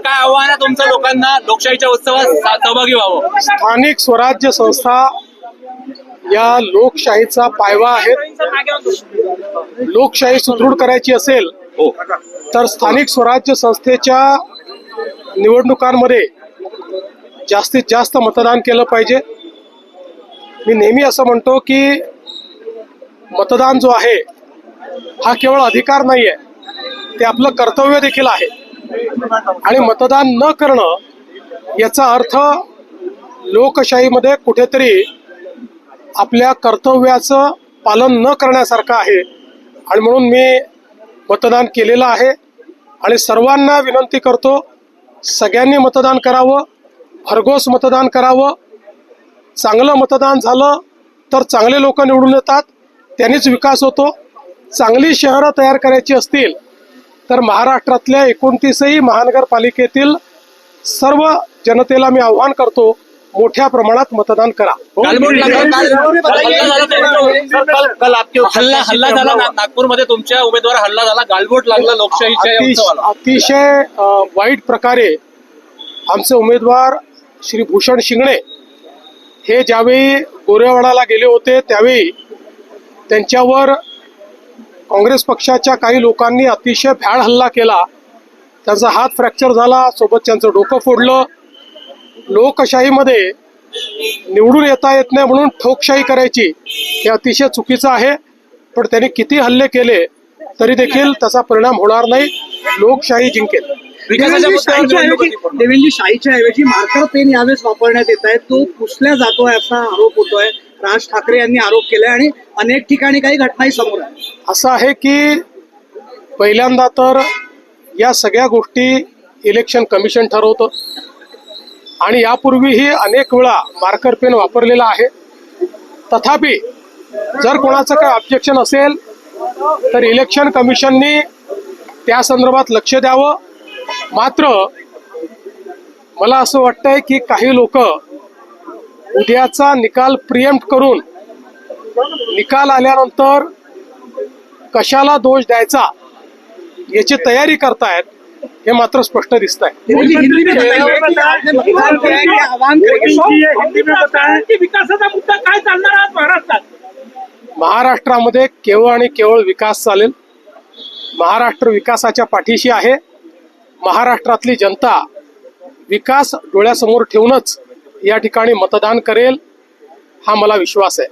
काय आव्हान आहे तुमचं लोकांना? लोकशाहीच्या उत्सवात सहभागी व्हावं. स्थानिक स्वराज्य संस्था या लोकशाहीचा पायवा आहेत. लोकशाही सुदृढ करायची असेल हो. तर स्थानिक स्वराज्य संस्थेच्या निवडणुकांमध्ये जास्तीत जास्त मतदान केलं पाहिजे. मी नेहमी असं म्हणतो की मतदान जो आहे हा केवळ अधिकार नाही आहे ते आपलं कर्तव्य देखील आहे. आणि मतदान न करणं याचा अर्थ लोकशाहीमध्ये कुठेतरी आपल्या कर्तव्याचं पालन न करण्यासारखं आहे. आणि म्हणून मी मतदान केलेलं आहे. आणि सर्वांना विनंती करतो सगळ्यांनी मतदान करावं भरघोस मतदान करावं. चांगलं मतदान झालं तर चांगले लोक निवडून येतात त्यांनीच विकास होतो. चांगली शहरं तयार करायची असतील तर महाराष्ट्रातल्या एकोणतीसही महानगरपालिकेतील सर्व जनतेला मी आव्हान करतो मोठ्या प्रमाणात मतदान करा. गालबोट लागला काल- हल्ला हल्ला झाला नागपूरमध्ये तुमच्या उमेदवार हल्ला झाला गालबोट लागला लोकशाहीच्या अतिशय वाईट प्रकारे आमचे उमेदवार श्री भूषण शिंगणे हे ज्यावेळी गोरेवाडाला गेले होते त्यावेळी त्यांच्यावर काँग्रेस पक्षाच्या काही लोकांनी अतिशय भ्याड हल्ला केला. त्यांचा हात फ्रॅक्चर झाला सोबत त्यांचं डोकं फोडलं. लोकशाहीमध्ये निवडून येता येत नाही म्हणून ठोकशाही करायची हे अतिशय चुकीचं आहे. पण त्यांनी किती हल्ले केले तरी देखील त्याचा परिणाम होणार नाही. लोकशाही जिंकेल. देवेंद्र शाहीच्या ऐवजी मार्कर पेन यावेळेस वापरण्यात येत आहे तो पुसल्या जातोय असा आरोप होतोय. राज ठाकरे यांनी आरोप केलाय आणि अनेक ठिकाणी काही घटनाही समोर आहे असं आहे की पहिल्यांदा तर या सगळ्या गोष्टी इलेक्शन कमिशन ठरवतं. आणि यापूर्वीही अनेक वेळा मार्कर पेन वापरलेला आहे. तथापि जर कोणाचं काही ऑब्जेक्शन असेल तर इलेक्शन कमिशननी त्या संदर्भात लक्ष द्यावं. मात्र मला असं वाटतंय की काही लोक उद्याचा निकाल प्रिएम्प्ट करून निकाल आल्यानंतर कशाला दोष द्यायचा याची तयारी करतायत हे मात्र स्पष्ट दिसत आहे. महाराष्ट्रामध्ये केवळ आणि केवळ विकास चालेल. महाराष्ट्र विकासाच्या पाठीशी आहे. महाराष्ट्रातली जनता विकास डोळ्यासमोर ठेवूनच या ठिकाणी मतदान करेल हा मला विश्वास आहे.